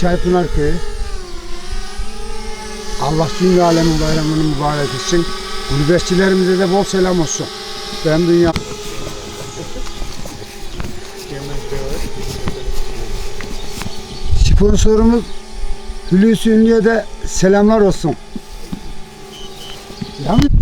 Çaypınar Köyü. Allah dünya alemin bayramını mübarek etsin. Gurbetçilerimize de bol selam olsun. Ben dünya... Sponsorumuz Hulusi Ünlü'ye de selamlar olsun. Yalnız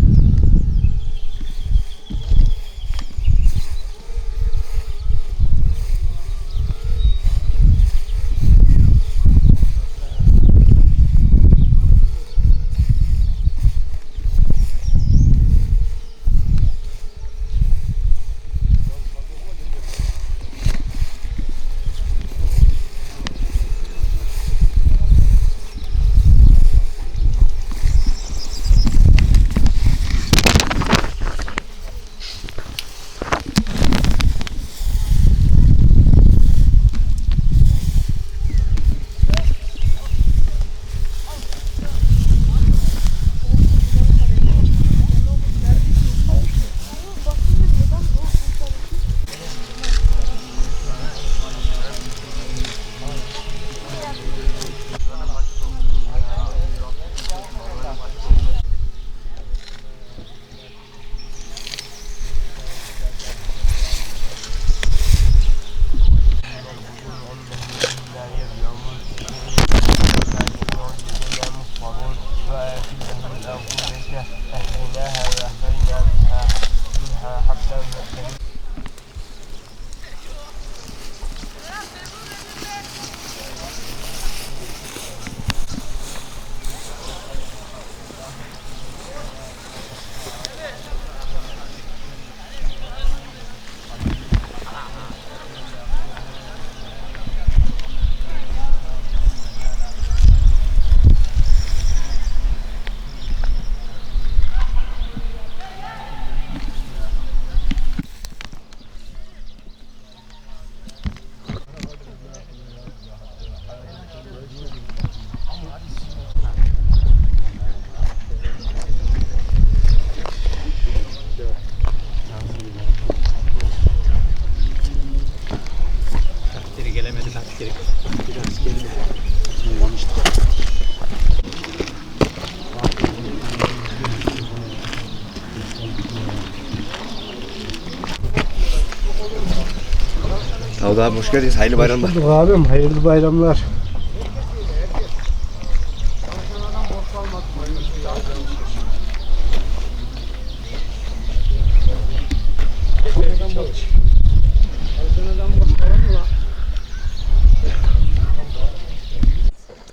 Davut abi hoş geldiniz. Hayırlı bayramlar. bulduk abim. Hayırlı bayramlar.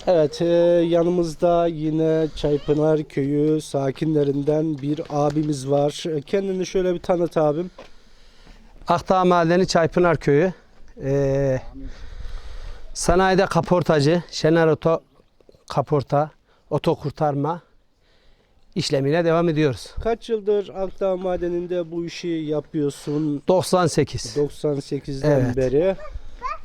Evet, e, yanımızda yine Çaypınar Köyü sakinlerinden bir abimiz var. E, Kendini şöyle bir tanıt abim. Akdağ Madeni Çaypınar Köyü. Ee, sanayide kaportacı, Şener Oto kaporta, oto kurtarma işlemine devam ediyoruz. Kaç yıldır Akdağ Madeni'nde bu işi yapıyorsun? 98. 98'den Evet. beri.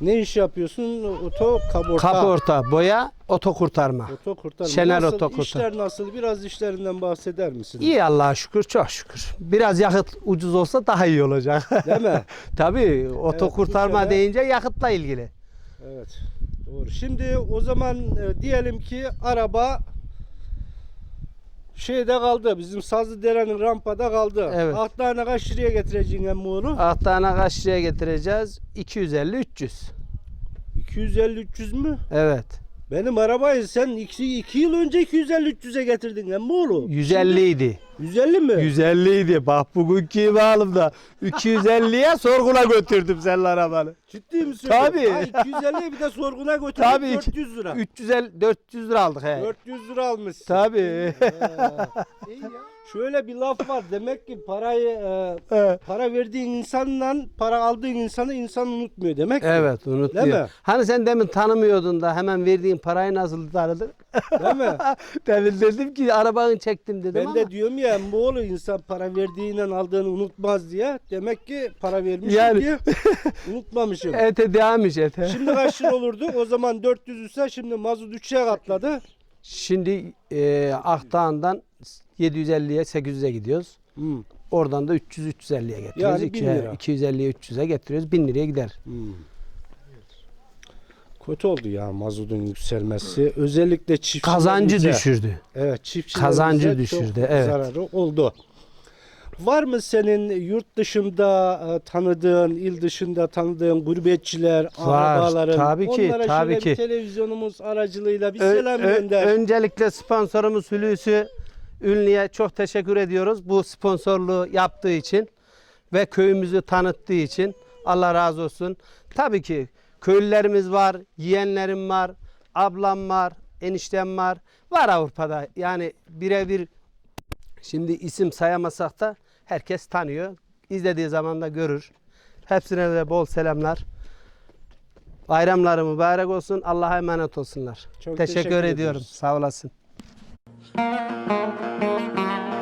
Ne iş yapıyorsun? Oto kaporta. Kaporta, boya, oto kurtarma. Oto kurtarma. Şener nasıl, oto kurtar- İşler nasıl? Biraz işlerinden bahseder misin? İyi Allah'a şükür, çok şükür. Biraz yakıt ucuz olsa daha iyi olacak. Değil mi? Tabii oto Evet, kurtarma sene- deyince yakıtla ilgili. Evet. Doğru. Şimdi o zaman e, diyelim ki araba şeyde kaldı. Bizim Sazlıdere'nin rampada kaldı. Evet. Akdağına kaç liraya getireceksin emmi onu? Akdağına kaç liraya getireceğiz? 250-300. 250-300 mü? Evet. Benim arabayı sen 2 iki yıl önce 250-300'e getirdin emmi oğlum. 150 idi. 150 mi? 150 idi. Bak bugünkü bağımda 250'ye sorguna götürdüm senin arabanı. Ciddi misin? Tabii. Ha, 250'ye bir de sorguna götürdün Tabii. 400 lira. 350 400 lira aldık he. 400 lira almışsın. Tabii. Ha, İyi ya. Şöyle bir laf var. Demek ki parayı e, He. para verdiğin insanla para aldığın insanı insan unutmuyor demek ki. Evet Değil unutuyor. mi? Hani sen demin tanımıyordun da hemen verdiğin parayı nasıl tanıdın? Değil mi? demin dedim ki arabanı çektim dedim Ben ama. de diyorum ya Moğolu insan para verdiğiyle aldığını unutmaz diye. Demek ki para vermişim Yani- diye unutmamışım. Ete devam iş ete. Şimdi kaç lira olurdu? O zaman 400 ise şimdi mazot 3'e katladı. Şimdi e, Akdağ'ından 750'ye 800'e gidiyoruz. Hmm. Oradan da 300-350'ye getiriyoruz. Yani bin İki- lira. 250'ye 300'e getiriyoruz. 1000 liraya gider. Hmm. Kötü oldu ya mazotun yükselmesi. Özellikle çiftçilerimize. Kazancı düşürdü. Evet çiftçilerimize Kazancı çok düşürdü, evet. zararı oldu. Var mı senin yurt dışında e, tanıdığın, il dışında tanıdığın gurbetçiler, Var, akrabaların? tabii ki, Onlara tabii şöyle ki. bir televizyonumuz aracılığıyla bir Ö- selam ö- gönder. öncelikle sponsorumuz Hulusi Ünlü'ye çok teşekkür ediyoruz. Bu sponsorluğu yaptığı için ve köyümüzü tanıttığı için Allah razı olsun. Tabii ki köylülerimiz var, yeğenlerim var, ablam var, eniştem var. Var Avrupa'da. Yani birebir şimdi isim sayamasak da herkes tanıyor. İzlediği zaman da görür. Hepsine de bol selamlar. Bayramları mübarek olsun. Allah'a emanet olsunlar. Çok teşekkür, teşekkür ediyorum. ediyoruz. Sağ olasın. Thank you.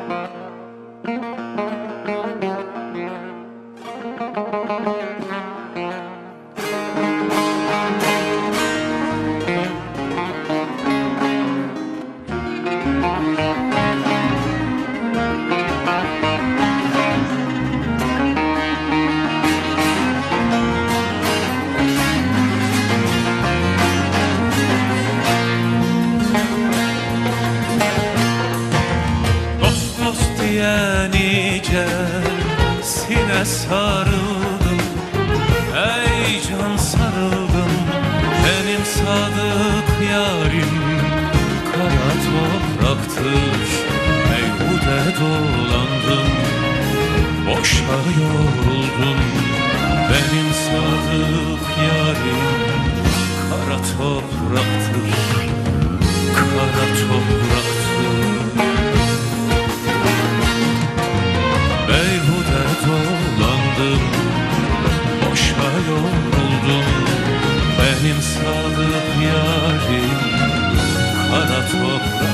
Meyhude dolandım Boşa yoruldum. Benim sadık yarim Kara topraktır kara topraktır. Beyhude dolandım Boşa yoruldum. Benim sadık yarim Kara topraktır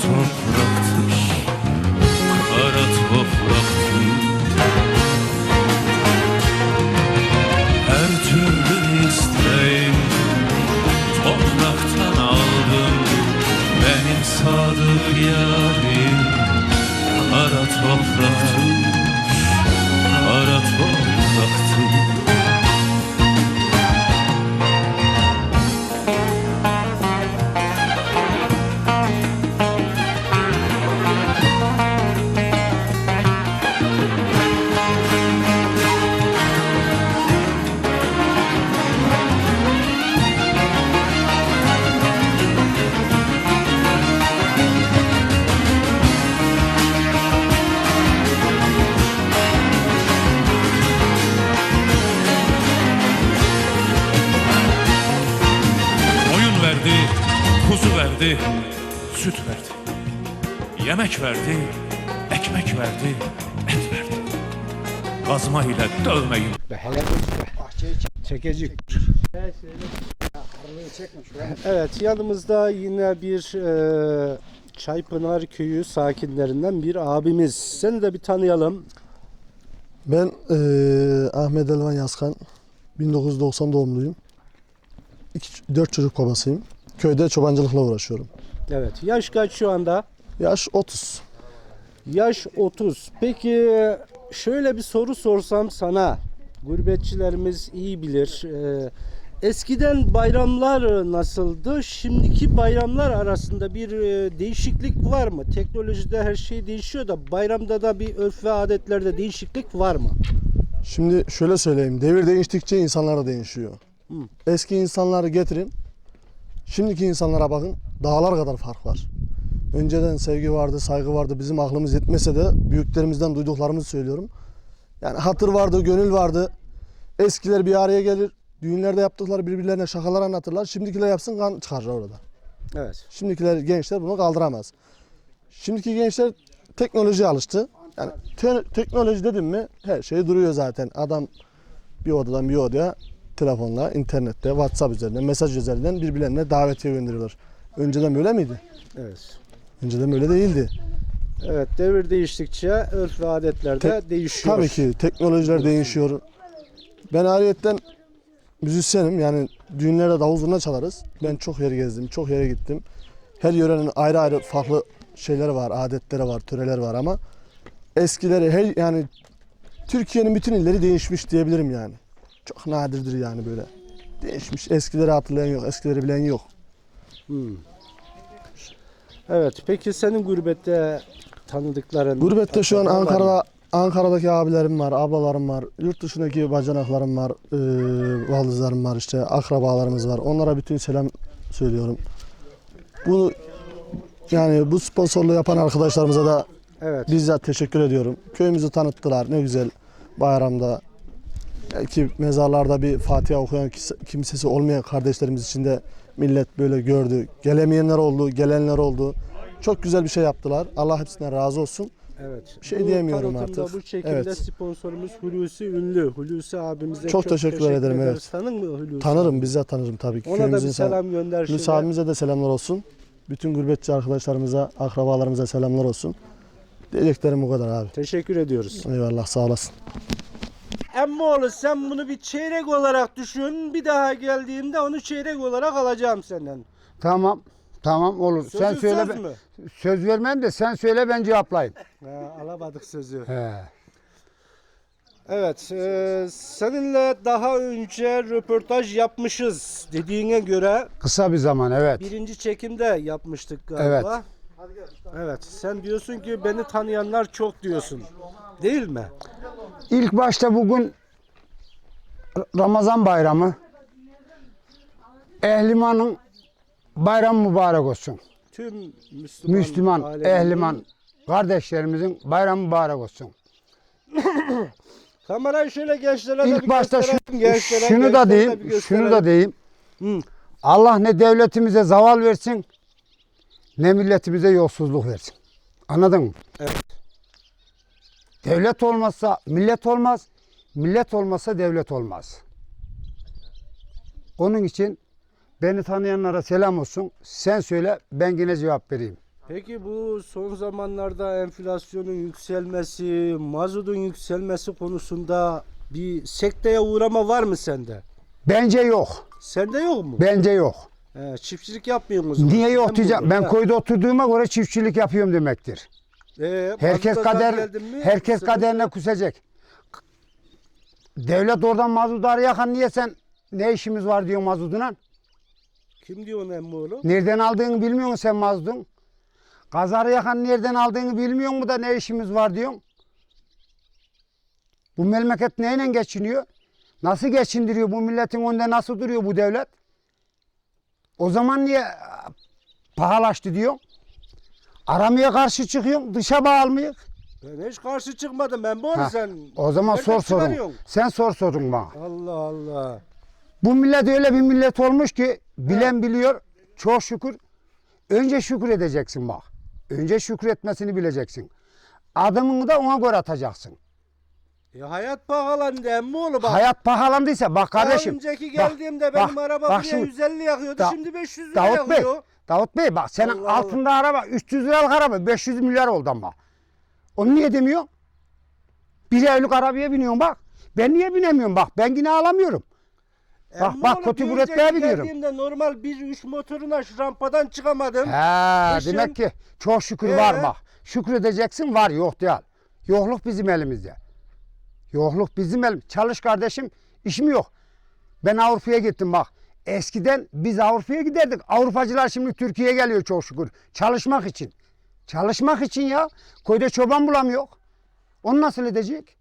Kara Yemek verdi, ekmek verdi, et verdi. Kazma ile dövmeyin. Be hele bahçeye çekecek. Evet yanımızda yine bir e, Çaypınar Köyü sakinlerinden bir abimiz. Seni de bir tanıyalım. Ben eee, Ahmet Elvan Yazkan. 1990 doğumluyum. 4 çocuk babasıyım. Köyde çobancılıkla uğraşıyorum. Evet yaş kaç şu anda? Yaş 30. Yaş 30. Peki şöyle bir soru sorsam sana. Gurbetçilerimiz iyi bilir. Ee, eskiden bayramlar nasıldı? Şimdiki bayramlar arasında bir e, değişiklik var mı? Teknolojide her şey değişiyor da bayramda da bir örf ve adetlerde değişiklik var mı? Şimdi şöyle söyleyeyim. Devir değiştikçe insanlar da değişiyor. Eski insanları getirin. Şimdiki insanlara bakın. Dağlar kadar fark var. Önceden sevgi vardı, saygı vardı. Bizim aklımız yetmese de büyüklerimizden duyduklarımızı söylüyorum. Yani hatır vardı, gönül vardı. Eskiler bir araya gelir. Düğünlerde yaptıkları birbirlerine şakalar anlatırlar. Şimdikiler yapsın kan çıkarır orada. Evet. Şimdikiler gençler bunu kaldıramaz. Şimdiki gençler teknolojiye alıştı. Yani te- teknoloji dedim mi her şey duruyor zaten. Adam bir odadan bir odaya telefonla, internette, WhatsApp üzerinden, mesaj üzerinden birbirlerine davetiye gönderiyorlar. Önceden böyle miydi? Evet. Önceden böyle değildi. Evet devir değiştikçe örf ve adetler de Tek- değişiyor. Tabii ki teknolojiler değişiyor. Ben ayrıyetten müzisyenim yani düğünlerde davul zurna çalarız. Ben çok yer gezdim, çok yere gittim. Her yörenin ayrı ayrı farklı şeyleri var, adetleri var, töreler var ama eskileri her yani Türkiye'nin bütün illeri değişmiş diyebilirim yani. Çok nadirdir yani böyle. Değişmiş. Eskileri hatırlayan yok, eskileri bilen yok. Hmm. Evet. Peki senin gurbette tanıdıkların? Gurbette şu an? Ankara'da Ankara'daki abilerim var, ablalarım var, yurt dışındaki bacanaklarım var, e, valdızlarım var işte, akrabalarımız var. Onlara bütün selam söylüyorum. Bu yani bu sponsorluğu yapan arkadaşlarımıza da Evet. bizzat teşekkür ediyorum. Köyümüzü tanıttılar. Ne güzel bayramda ki mezarlarda bir Fatiha okuyan kis- kimsesi olmayan kardeşlerimiz için de millet böyle gördü. Gelemeyenler oldu, gelenler oldu. Çok güzel bir şey yaptılar. Allah hepsinden razı olsun. Evet. Bir şey Bu diyemiyorum artık. Bu şekilde Evet. sponsorumuz Hulusi Ünlü. Hulusi abimize Çok teşekkür ederim, ederiz. evet. Tanın mı Hulusi? Tanırım, bizzat tanırım tabii ki. Ona da bir Köyümüzün selam gönder. Hulusi şöyle. abimize de selamlar olsun. Bütün gurbetçi arkadaşlarımıza, akrabalarımıza selamlar olsun. Diyeceklerim bu kadar abi. Teşekkür ediyoruz. Eyvallah sağ olasın. Emmoğlu sen bunu bir çeyrek olarak düşün. Bir daha geldiğimde onu çeyrek olarak alacağım senden. Tamam. Tamam olur. Sözün sen söyle. söz mü? Söz vermem de sen söyle ben cevaplayayım. Ha, alamadık sözü. He. Evet, e, seninle daha önce röportaj yapmışız dediğine göre Kısa bir zaman evet. birinci çekimde yapmıştık galiba. Evet, sen diyorsun ki beni tanıyanlar çok diyorsun. Değil mi? İlk başta bugün Ramazan bayramı. Ehliman'ın bayramı mübarek olsun. Tüm Müslüman, Müslüman, ehliman kardeşlerimizin bayramı mübarek olsun. Kamerayı şöyle gençlere İlk bir başta şu- gençlere, şunu gençlere da diyeyim, şunu da diyeyim. Hı. Allah ne devletimize zaval versin, ne milletimize yolsuzluk versin. Anladın mı? Evet. Devlet olmazsa millet olmaz, millet olmazsa devlet olmaz. Onun için beni tanıyanlara selam olsun. Sen söyle, ben yine cevap vereyim. Peki bu son zamanlarda enflasyonun yükselmesi, mazotun yükselmesi konusunda bir sekteye uğrama var mı sende? Bence yok. Sende yok mu? Bence yok. He, çiftçilik yapmıyor musun? Niye yok diyeceğim. Ben koyda oturduğuma göre çiftçilik yapıyorum demektir. Ee, Herkes kader herkes kaderine kusacak. Devlet oradan mazot yakan niye sen ne işimiz var diyor mazotuna? Kim diyor onu emmi oğlum? Nereden aldığını bilmiyor musun sen mazotun? Kazarı yakan nereden aldığını bilmiyor mu da ne işimiz var diyorsun? Bu memleket neyle geçiniyor? Nasıl geçindiriyor? Bu milletin önünde nasıl duruyor bu devlet? O zaman niye pahalaştı diyor? Aramaya karşı çıkıyorsun, dışa bağlamıyor. Ben hiç karşı çıkmadım ben bu Ha, sen. O zaman nereden sor sorun. çıkarıyorsun? Sen sor sorun bana. Allah Allah. Bu millet öyle bir millet olmuş ki bilen biliyor. Çok şükür. Önce şükür edeceksin bak. Önce şükür etmesini bileceksin. Adımını da ona göre atacaksın. E hayat pahalandı emmi oğlu bak. Hayat pahalandıysa bak kardeşim. Daha önceki bak, geldiğimde benim araba buraya şimdi- 150 yakıyordu. Da- şimdi 500 lira Davut Bey, yakıyor. Davut Bey bak senin Allah altında araba 300 liralık araba 500 milyar oldu ama. Onu niye demiyor? Bir evlilik arabaya biniyorsun bak. Ben niye binemiyorum bak ben yine alamıyorum. Bak, Emmi bak, kötü bir üretmeye önceki biliyorum. Geldiğimde normal 1.3 motoruna şu rampadan çıkamadım. He Kışın- demek ki çok şükür Ee? var bak. Şükredeceksin var yok değil. Yokluk bizim elimizde. Yokluk bizim elim. Çalış kardeşim işim yok. Ben Avrupa'ya gittim bak. Eskiden biz Avrupa'ya giderdik. Avrupacılar şimdi Türkiye'ye geliyor çok şükür. Çalışmak için. Çalışmak için ya. Köyde çoban bulamıyor. Onu nasıl edecek?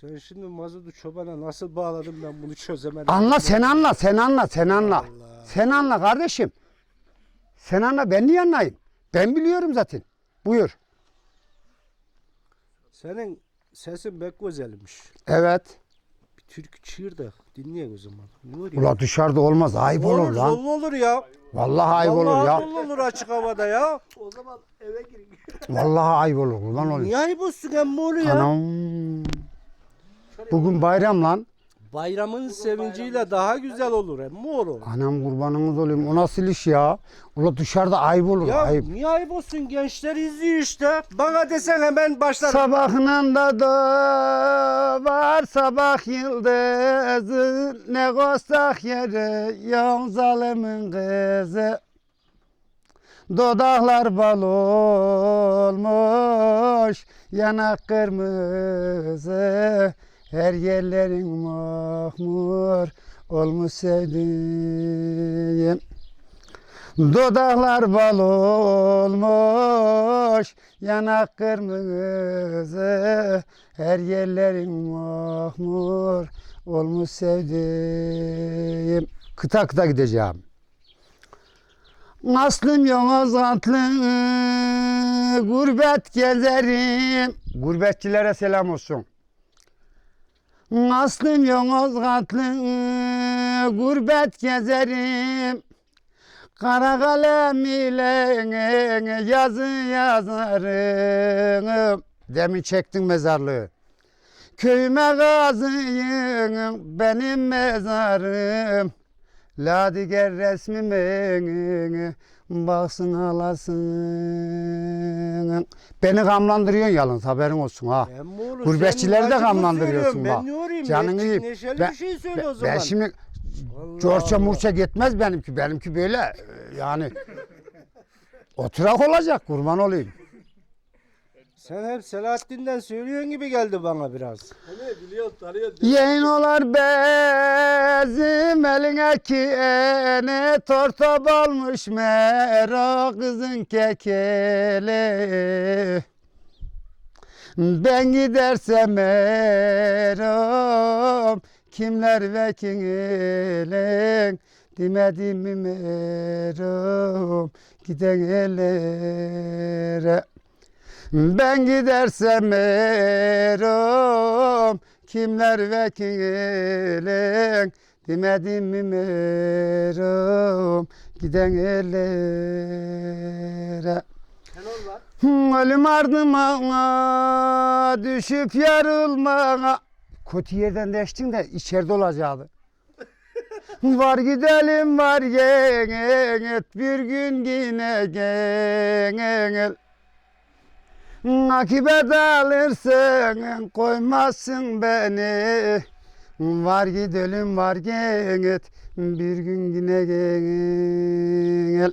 Sen şimdi mazotu çobana nasıl bağladın ben bunu çözemedim. Anla sen anla sen anla sen anla. Sen anla kardeşim. Sen anla ben niye anlayayım? Ben biliyorum zaten. Buyur. Senin sesin pek güzelmiş. Evet. Bir türkü çığır da dinleyek o zaman. Ne? Ula dışarıda olmaz ayıp olur, olur, lan. dolu olur ya. Vallahi ayıp olur ya. dolu olur açık havada ya. Vallahi ayıp olur kurban olayım. Niye ayıp olsun emmi oğlu ya? Anam. Bugün bayram lan. Bayramın sevinciyle daha güzel olur emmi oğlu. Anam kurbanınız olayım. O nasıl iş ya? Ula dışarıda ayıp olur Ya ayıp. niye ayıp olsun gençler izliyor işte. Bana desen hemen başlarım. Sabahın da var sabah yıldızı ne koysak yere yan zalimin kızı. Dodaklar bal olmuş yanak kırmızı her yerlerin mahmur olmuş sevdiğim. Dudaklar bal olmuş, yanak kırmızı, her yerlerin mahmur olmuş sevdiğim. Kıta kıta gideceğim. Aslım Yozgatlı, gurbet gezerim. Gurbetçilere selam olsun. Aslım Yozgatlı, gurbet gezerim. Kara kalem ile yazı yazarım. Demin çektin mezarlığı. Köyüme kazıyım benim mezarım. Ladiger resmime baksın alasın. Beni gamlandırıyorsun yalnız haberin olsun ha. Emmi oğlu, Gurbetçileri de gamlandırıyorsun bak. Ben ne uğrayayım? Canını yiyeyim. Neşeli Ben- bir şey söyle o zaman. ben şimdi Corça murça gitmez benimki. Benimki böyle e, yani oturak olacak kurban olayım. Sen hep Selahattin'den söylüyorsun gibi geldi bana biraz. Yaynolar bezim eline ki ene tortop olmuş mero kızın kekeli. Ben gidersem erom kimler vekilin demedim mi merom giden ellere. Ben gidersem erom kimler vekilin demedim mi merom giden ellere. Ölüm ardıma düşüp yarılmana. Kötü yerden değiştin de içeride olacaktı. var gidelim var gel bir gün yine gel. Akibet alırsın koymazsın beni. Var gidelim var git bir gün yine gel.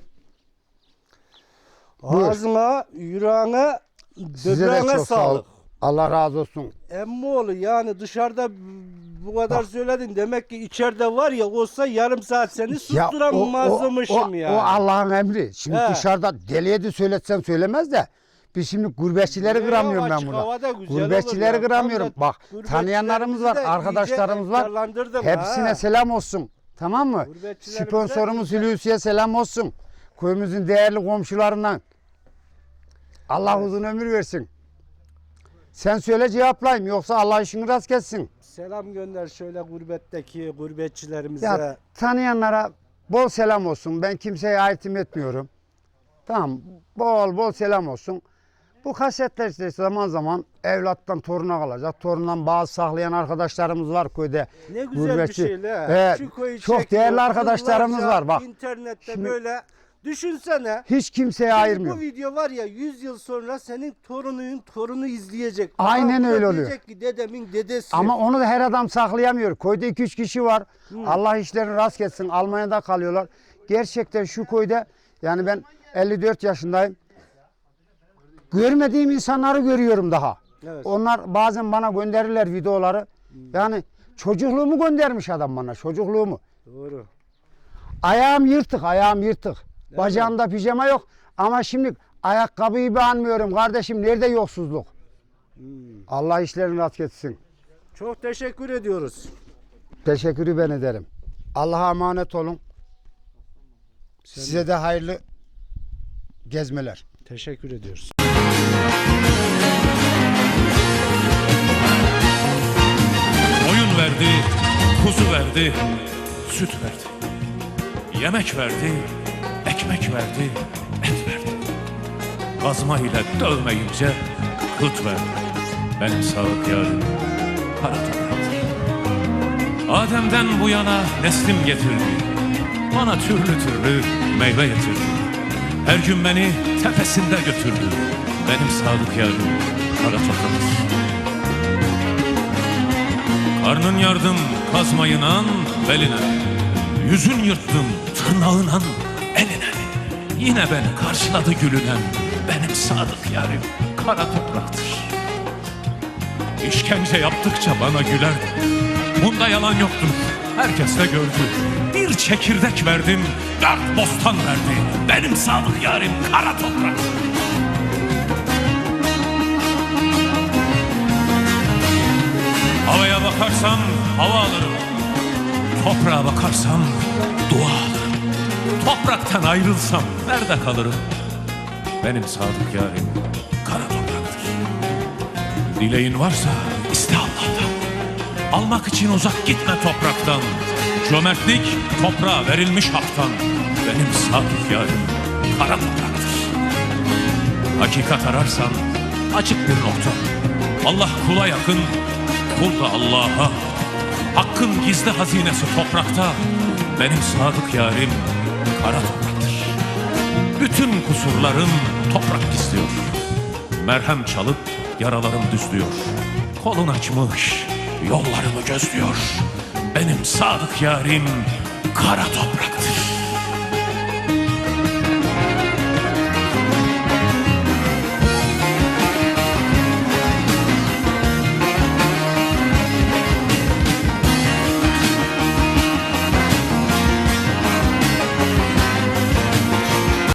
Ağzına, yüreğine, Size de böbreğine çok sağ sağlık. Allah razı olsun. Emmoğlu yani dışarıda bu kadar söyledin demek ki içeride var ya olsa yarım saat seni Ya susturamazmışım o, yani. o Allah'ın emri. Şimdi He. dışarıda deliye de söyletsem söylemez de. Biz şimdi gurbetçileri Yok, kıramıyorum ben açık havada güzel Gurbetçileri olur ya. kıramıyorum. Bak tanıyanlarımız var, arkadaşlarımız var. efkarlandırdın Hepsine ha. selam olsun. Tamam mı? Gurbetçilerimize Sponsorumuz iyice- Hulusi'ye selam olsun. Köyümüzün değerli komşularından. Allah uzun ömür versin. Sen söyle cevaplayayım yoksa Allah işini rast kessin. Selam gönder şöyle gurbetteki gurbetçilerimize. Ya tanıyanlara bol selam olsun. Ben kimseye aitim etmiyorum. Tamam. Bol bol selam olsun. Bu kasetler işte zaman zaman evlattan toruna kalacak. Torundan bazı saklayan arkadaşlarımız var köyde. Ne güzel Gurbetçi. bir şey la. Evet, Şu koyu çok çekiyor, değerli arkadaşlarımız yıllarca var bak. İnternette Şimdi- böyle düşünsene. Hiç kimseye ayırmıyor. Bu video var ya 100 yıl sonra senin torunun torunu izleyecek. Aynen öyle oluyor. Diyecek ki dedemin dedesi. Ama onu da her adam saklayamıyor. Köyde 2-3 kişi var. Allah işlerini rast etsin. Almanya'da kalıyorlar. Gerçekten şu köyde yani ben 54 yaşındayım. Görmediğim insanları görüyorum daha. Evet. Onlar bazen bana gönderirler videoları. Yani çocukluğumu göndermiş adam bana. Çocukluğumu. Doğru. Ayağım yırtık, ayağım yırtık. Bacağımda pijama yok. Ama şimdi ayakkabıyı beğenmiyorum kardeşim. Nerede yoksuzluk? Allah işlerini rast etsin. Çok teşekkür ediyoruz. Teşekkürü ben ederim. Allah'a emanet olun. Size de hayırlı gezmeler. Teşekkür ediyoruz. Verdi, kuzu verdi, süt verdi. Yemek verdi, ekmek verdi, et verdi. Kazma ile dövmeyince kıt verdi. Benim sağlık yarim kara topraktır. Adem'den bu yana neslim getirdi. Bana türlü türlü meyve getirdi. Her gün beni tepesinde götürdü. Benim sadık yarim kara topraktır. Karnın yardım kazmayınan beline. Yüzün yırttım tırnağınan eline. Yine beni karşıladı gülünen Benim sadık yarim kara topraktır. İşkence yaptıkça bana gülerdi Bunda yalan yoktur herkes de gördü Bir çekirdek verdim dört bostan verdi Benim sadık yarim kara topraktır Havaya bakarsam hava alırım. Toprağa bakarsam dua alırım. Topraktan ayrılsam nerede kalırım? Benim sadık yarim kara topraktır. Dileğin varsa iste Allah'tan. Almak için uzak gitme topraktan. Cömertlik toprağa verilmiş haktan. Benim sadık yarim kara topraktır. Hakikat ararsan açık bir nokta. Allah kula yakın, kul da Allah'a. Hakkın gizli hazinesi toprakta. Benim sadık yarim kara topraktır. Bütün kusurlarım toprak gizliyor. Merhem çalıp yaralarım düzlüyor. Kolun açmış, yollarımı gözlüyor. Benim sadık yarim kara topraktır.